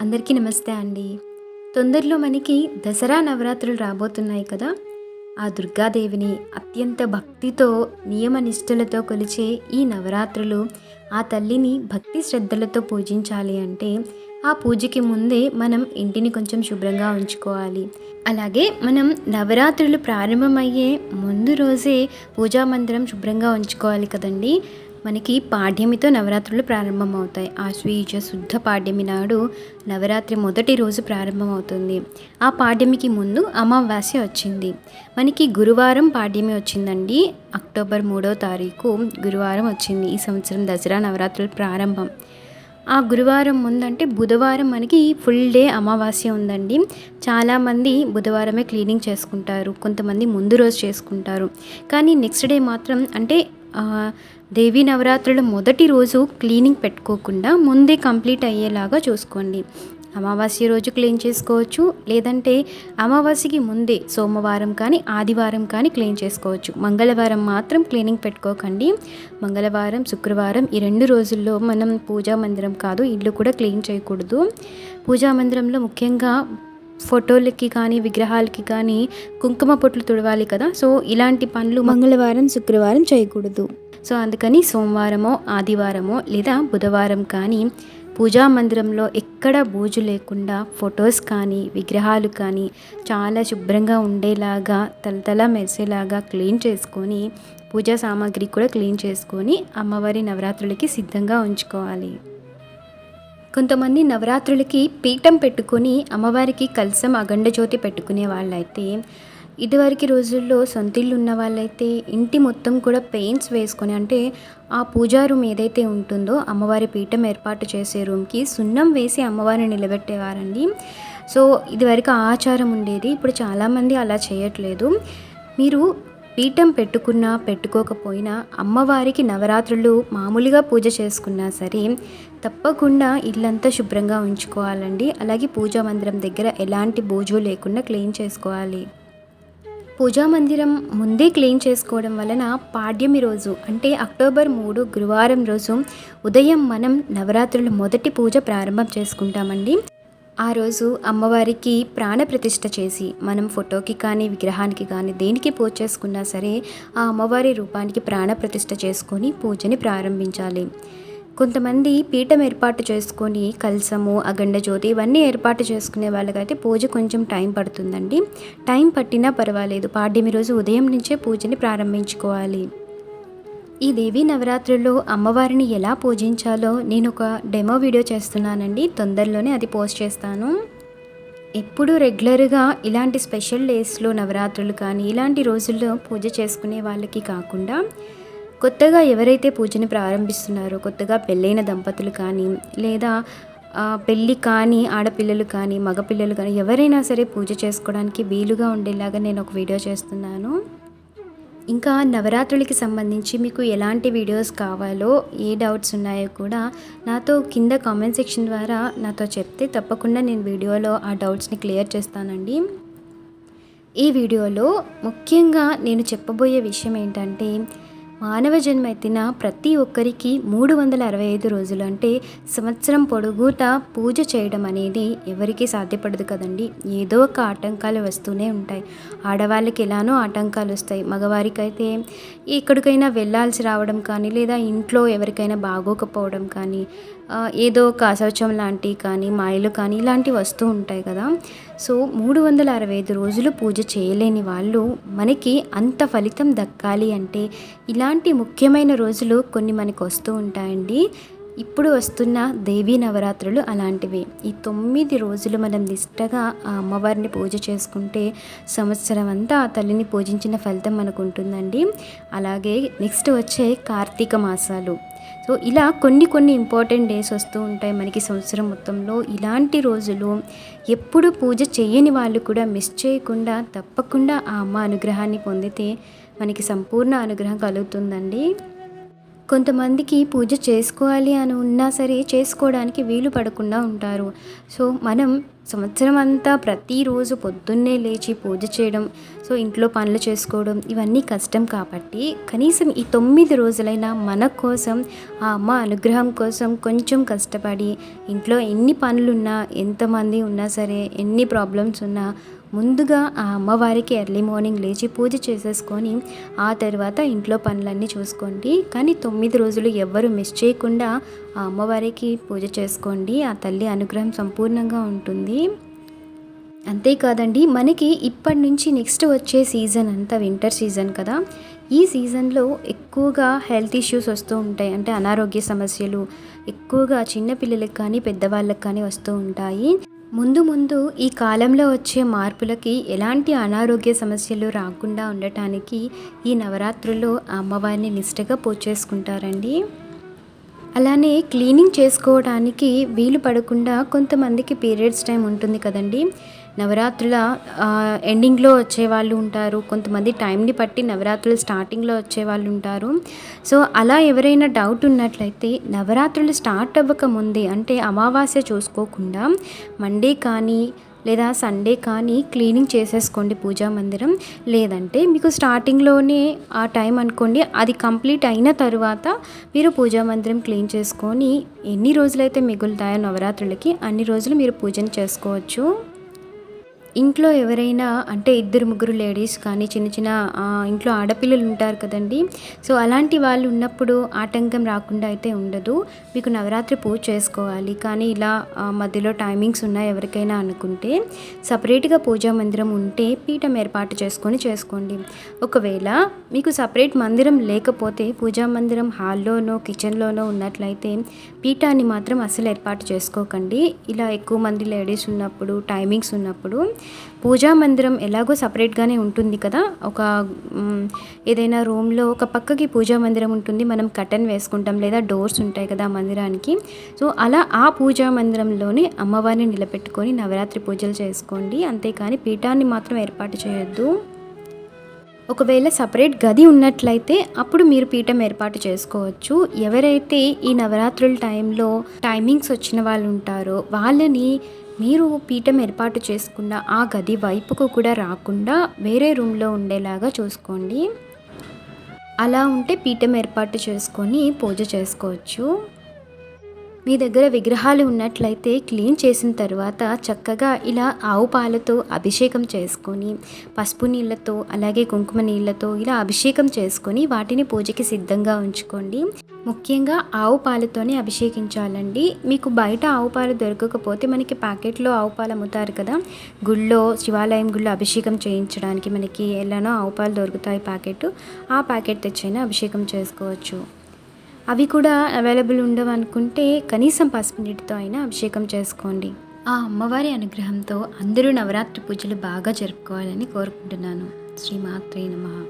అందరికీ నమస్తే అండి. తొందరలో మనకి దసరా నవరాత్రులు రాబోతున్నాయి కదా. ఆ దుర్గాదేవిని అత్యంత భక్తితో నియమ నిష్ఠలతో కొలిచే ఈ నవరాత్రులు ఆ తల్లిని భక్తి శ్రద్ధలతో పూజించాలి అంటే ఆ పూజకి ముందే మనం ఇంటిని కొంచెం శుభ్రంగా ఉంచుకోవాలి. అలాగే మనం నవరాత్రులు ప్రారంభమయ్యే ముందు రోజే పూజా మందిరం శుభ్రంగా ఉంచుకోవాలి కదండి. మనకి పాడ్యమితో నవరాత్రులు ప్రారంభమవుతాయి. ఆశ్వీజ శుద్ధ పాడ్యమి నాడు నవరాత్రి మొదటి రోజు ప్రారంభమవుతుంది. ఆ పాడ్యమికి ముందు అమావాస్య వచ్చింది. మనకి గురువారం పాడ్యమి వచ్చిందండి. అక్టోబర్ మూడో తారీఖు గురువారం వచ్చింది. ఈ సంవత్సరం దసరా నవరాత్రులు ప్రారంభం. ఆ గురువారం ముందంటే బుధవారం మనకి ఫుల్ డే అమావాస్య ఉందండి. చాలామంది బుధవారమే క్లీనింగ్ చేసుకుంటారు. కొంతమంది ముందు రోజు చేసుకుంటారు. కానీ నెక్స్ట్ డే మాత్రం అంటే దేవీ నవరాత్రుల మొదటి రోజు క్లీనింగ్ పెట్టుకోకుండా ముందే కంప్లీట్ అయ్యేలాగా చూసుకోండి. అమావాస్య రోజు క్లీన్ చేసుకోవచ్చు లేదంటే అమావాస్యకి ముందే సోమవారం కానీ ఆదివారం కానీ క్లీన్ చేసుకోవచ్చు. మంగళవారం మాత్రం క్లీనింగ్ పెట్టుకోకండి. మంగళవారం శుక్రవారం ఈ రెండు రోజుల్లో మనం పూజా మందిరం కాదు ఇల్లు కూడా క్లీన్ చేయకూడదు. పూజా మందిరంలో ముఖ్యంగా ఫోటోలకి కానీ విగ్రహాలకి కానీ కుంకుమ పొట్లు తుడవాలి కదా. సో ఇలాంటి పనులు మంగళవారం శుక్రవారం చేయకూడదు. సో అందుకని సోమవారమో ఆదివారమో లేదా బుధవారం కానీ పూజా మందిరంలో ఎక్కడ బూజు లేకుండా ఫొటోస్ కానీ విగ్రహాలు కానీ చాలా శుభ్రంగా ఉండేలాగా తలతల మెరిసేలాగా క్లీన్ చేసుకొని పూజా సామాగ్రి కూడా క్లీన్ చేసుకొని అమ్మవారి నవరాత్రులకి సిద్ధంగా ఉంచుకోవాలి. కొంతమంది నవరాత్రులకి పీఠం పెట్టుకొని అమ్మవారికి కలసం అగండ జ్యోతి పెట్టుకునే వాళ్ళైతే ఇదివరకు రోజుల్లో సొంతిల్లు ఉన్న వాళ్ళైతే ఇంటి మొత్తం కూడా పెయింట్స్ వేసుకొని అంటే ఆ పూజా రూమ్ ఏదైతే ఉంటుందో అమ్మవారి పీఠం ఏర్పాటు చేసే రూమ్కి సున్నం వేసి అమ్మవారిని నిలబెట్టేవారండి. సో ఇదివరకు ఆచారం ఉండేది ఇప్పుడు చాలామంది అలా చేయట్లేదు. మీరు పీఠం పెట్టుకున్నా పెట్టుకోకపోయినా అమ్మవారికి నవరాత్రులు మామూలుగా పూజ చేసుకున్నా సరే తప్పకుండా ఇల్లంతా శుభ్రంగా ఉంచుకోవాలండి. అలాగే పూజా మందిరం దగ్గర ఎలాంటి బోజు లేకుండా క్లీన్ చేసుకోవాలి. పూజా మందిరం ముందే క్లీన్ చేసుకోవడం వలన పాడ్యమి రోజు అంటే అక్టోబర్ మూడు గురువారం రోజు ఉదయం మనం నవరాత్రుల మొదటి పూజ ప్రారంభం చేసుకుంటామండి. ఆ రోజు అమ్మవారికి ప్రాణప్రతిష్ఠ చేసి మనం ఫోటోకి కానీ విగ్రహానికి కానీ దేనికి పూజ చేసుకున్నా సరే ఆ అమ్మవారి రూపానికి ప్రాణప్రతిష్ఠ చేసుకొని పూజని ప్రారంభించాలి. కొంతమంది పీఠం ఏర్పాటు చేసుకొని కలసము అగండ జ్యోతి ఇవన్నీ ఏర్పాటు చేసుకునే వాళ్ళకైతే పూజ కొంచెం టైం పడుతుందండి. టైం పట్టినా పర్వాలేదు. పాడ్యమి రోజు ఉదయం నుంచే పూజని ప్రారంభించుకోవాలి. ఈ దేవీ నవరాత్రుల్లో అమ్మవారిని ఎలా పూజించాలో నేను ఒక డెమో వీడియో చేస్తున్నానండి. తొందరలోనే అది పోస్ట్ చేస్తాను. ఎప్పుడు రెగ్యులర్గా ఇలాంటి స్పెషల్ డేస్లో నవరాత్రులు కానీ ఇలాంటి రోజుల్లో పూజ చేసుకునే వాళ్ళకి కాకుండా కొత్తగా ఎవరైతే పూజని ప్రారంభిస్తున్నారో కొత్తగా పెళ్ళైన దంపతులు కానీ లేదా పెళ్ళి కానీ ఆడపిల్లలు కానీ మగపిల్లలు కానీ ఎవరైనా సరే పూజ చేసుకోవడానికి వీలుగా ఉండేలాగా నేను ఒక వీడియో చేస్తున్నాను. ఇంకా నవరాత్రులకి సంబంధించి మీకు ఎలాంటి వీడియోస్ కావాలో ఏ డౌట్స్ ఉన్నాయో కూడా నాతో కింద కామెంట్ సెక్షన్ ద్వారా నాతో చెప్తే తప్పకుండా నేను వీడియోలో ఆ డౌట్స్ని క్లియర్ చేస్తానండి. ఈ వీడియోలో ముఖ్యంగా నేను చెప్పబోయే విషయం ఏంటంటే మానవ జన్మ ఎత్తిన ప్రతి ఒక్కరికి మూడు వందల అరవై ఐదు రోజులు అంటే సంవత్సరం పొడుగుట పూజ చేయడం అనేది ఎవరికీ సాధ్యపడదు కదండి. ఏదో ఒక ఆటంకాలు వస్తూనే ఉంటాయి. ఆడవాళ్ళకి ఎలానో ఆటంకాలు వస్తాయి. మగవారికైతే ఎక్కడికైనా వెళ్ళాల్సి రావడం కానీ లేదా ఇంట్లో ఎవరికైనా బాగోకపోవడం కానీ ఏదో ఒక అశౌచం లాంటివి కానీ మాయలు కానీ ఇలాంటివి వస్తూ ఉంటాయి కదా. సో మూడు వందల అరవై ఐదు రోజులు పూజ చేయలేని వాళ్ళు మనకి అంత ఫలితం దక్కాలి అంటే ఇలాంటి ముఖ్యమైన రోజులు కొన్ని మనకు వస్తూ ఉంటాయండి. ఇప్పుడు వస్తున్న దేవీ నవరాత్రులు అలాంటివి. ఈ తొమ్మిది రోజులు మనం నిష్టగా ఆ అమ్మవారిని పూజ చేసుకుంటే సంవత్సరం అంతా ఆ తల్లిని పూజించిన ఫలితం మనకు ఉంటుందండి అలాగే నెక్స్ట్ వచ్చే కార్తీక మాసాలు. సో ఇలా కొన్ని కొన్ని ఇంపార్టెంట్ డేస్ వస్తూ ఉంటాయి మనకి సంవత్సరం మొత్తంలో. ఇలాంటి రోజులు ఎప్పుడు పూజ చేయని వాళ్ళు కూడా మిస్ చేయకుండా తప్పకుండా ఆ అమ్మ అనుగ్రహాన్ని పొందితే మనకి సంపూర్ణ అనుగ్రహం కలుగుతుందండి. కొంతమందికి పూజ చేసుకోవాలి అని ఉన్నా సరే చేసుకోవడానికి వీలు పడకుండా ఉంటారు. సో మనం సంవత్సరం అంతా ప్రతిరోజు పొద్దున్నే లేచి పూజ చేయడం సో ఇంట్లో పనులు చేసుకోవడం ఇవన్నీ కష్టం కాబట్టి కనీసం ఈ తొమ్మిది రోజులైనా మన కోసం ఆ అమ్మ అనుగ్రహం కోసం కొంచెం కష్టపడి ఇంట్లో ఎన్ని పనులున్నా ఎంతమంది ఉన్నా సరే ఎన్ని ప్రాబ్లమ్స్ ఉన్నా ముందుగా ఆ అమ్మవారికి ఎర్లీ మార్నింగ్ లేచి పూజ చేసేసుకొని ఆ తర్వాత ఇంట్లో పనులన్నీ చూసుకోండి. కానీ తొమ్మిది రోజులు ఎవ్వరు మిస్ చేయకుండా ఆ అమ్మవారికి పూజ చేసుకోండి. ఆ తల్లి అనుగ్రహం సంపూర్ణంగా ఉంటుంది. అంతేకాదండి మనకి ఇప్పటి నుంచి నెక్స్ట్ వచ్చే సీజన్ అంతా వింటర్ సీజన్ కదా. ఈ సీజన్లో ఎక్కువగా హెల్త్ ఇష్యూస్ వస్తూ ఉంటాయి. అంటే అనారోగ్య సమస్యలు ఎక్కువగా చిన్నపిల్లలకు కానీ పెద్దవాళ్ళకి కానీ వస్తూ ఉంటాయి. ముందు ముందు ఈ కాలంలో వచ్చే మార్పులకి ఎలాంటి అనారోగ్య సమస్యలు రాకుండా ఉండటానికి ఈ నవరాత్రుల్లో అమ్మవారిని నిష్టగా పూజ చేసుకుంటారండి. అలానే క్లీనింగ్ చేసుకోవడానికి వీలు పడకుండా కొంతమందికి పీరియడ్స్ టైం ఉంటుంది కదండి. నవరాత్రుల ఎండింగ్లో వచ్చే వాళ్ళు ఉంటారు. కొంతమంది టైంని బట్టి నవరాత్రులు స్టార్టింగ్లో వచ్చే వాళ్ళు ఉంటారు. సో అలా ఎవరైనా డౌట్ ఉన్నట్లయితే నవరాత్రులు స్టార్ట్ అవ్వక ముందే అంటే అమావాస్య చూసుకోకుండా మండే కానీ లేదా సండే కానీ క్లీనింగ్ చేసేసుకోండి పూజా మందిరం. లేదంటే మీకు స్టార్టింగ్లోనే ఆ టైం అనుకోండి అది కంప్లీట్ అయిన తర్వాత మీరు పూజా మందిరం క్లీన్ చేసుకొని ఎన్ని రోజులైతే మిగులుతాయో నవరాత్రులకి అన్ని రోజులు మీరు పూజను చేసుకోవచ్చు. ఇంట్లో ఎవరైనా అంటే ఇద్దరు ముగ్గురు లేడీస్ కానీ చిన్న చిన్న ఇంట్లో ఆడపిల్లలు ఉంటారు కదండి. సో అలాంటి వాళ్ళు ఉన్నప్పుడు ఆటంకం రాకుండా అయితే ఉండదు. మీకు నవరాత్రి పూజ చేసుకోవాలి. కానీ ఇలా మధ్యలో టైమింగ్స్ ఉన్నాయి ఎవరికైనా అనుకుంటే సపరేట్గా పూజా మందిరం ఉంటే పీఠం ఏర్పాటు చేసుకొని చేసుకోండి. ఒకవేళ మీకు సపరేట్ మందిరం లేకపోతే పూజా మందిరం హాల్లోనో కిచెన్లోనో ఉన్నట్లయితే పీఠాన్ని మాత్రం అసలు ఏర్పాటు చేసుకోకండి. ఇలా ఎక్కువ మంది లేడీస్ ఉన్నప్పుడు టైమింగ్స్ ఉన్నప్పుడు పూజా మందిరం ఎలాగో సపరేట్గానే ఉంటుంది కదా. ఒక ఏదైనా రూమ్లో ఒక పక్కకి పూజా మందిరం ఉంటుంది. మనం కటన్ వేసుకుంటాం లేదా డోర్స్ ఉంటాయి కదా మందిరానికి. సో అలా ఆ పూజా మందిరంలోనే అమ్మవారిని నిలబెట్టుకొని నవరాత్రి పూజలు చేసుకోండి. అంతేకాని పీఠాన్ని మాత్రం ఏర్పాటు చేయొద్దు. ఒకవేళ సపరేట్ గది ఉన్నట్లయితే అప్పుడు మీరు పీఠం ఏర్పాటు చేసుకోవచ్చు. ఎవరైతే ఈ నవరాత్రుల టైంలో టైమింగ్స్ వచ్చిన వాళ్ళు ఉంటారో వాళ్ళని మీరు పీఠం ఏర్పాటు చేసుకున్న ఆ గది వైపుకు కూడా రాకుండా వేరే రూమ్లో ఉండేలాగా చూసుకోండి. అలా ఉంటే పీఠం ఏర్పాటు చేసుకొని పూజ చేసుకోవచ్చు. మీ దగ్గర విగ్రహాలు ఉన్నట్లయితే క్లీన్ చేసిన తర్వాత చక్కగా ఇలా ఆవు పాలతో అభిషేకం చేసుకొని పసుపు నీళ్ళతో అలాగే కుంకుమ నీళ్ళతో ఇలా అభిషేకం చేసుకొని వాటిని పూజకి సిద్ధంగా ఉంచుకోండి. ముఖ్యంగా ఆవు పాలతోనే అభిషేకించాలండి. మీకు బయట ఆవు పాలు దొరకకపోతే మనకి ప్యాకెట్లో ఆవు పాలు అమ్ముతారు కదా. గుళ్ళో శివాలయం గుళ్ళో అభిషేకం చేయించడానికి మనకి ఎలానో ఆవు పాలు దొరుకుతాయి ప్యాకెట్. ఆ ప్యాకెట్ తెచ్చైనా అభిషేకం చేసుకోవచ్చు. అవి కూడా అవైలబుల్ ఉండవు అనుకుంటే కనీసం పసుపు నీటితో అయినా అభిషేకం చేసుకోండి. ఆ అమ్మవారి అనుగ్రహంతో అందరూ నవరాత్రి పూజలు బాగా జరుపుకోవాలని కోరుకుంటున్నాను. శ్రీమాత్రే నమ.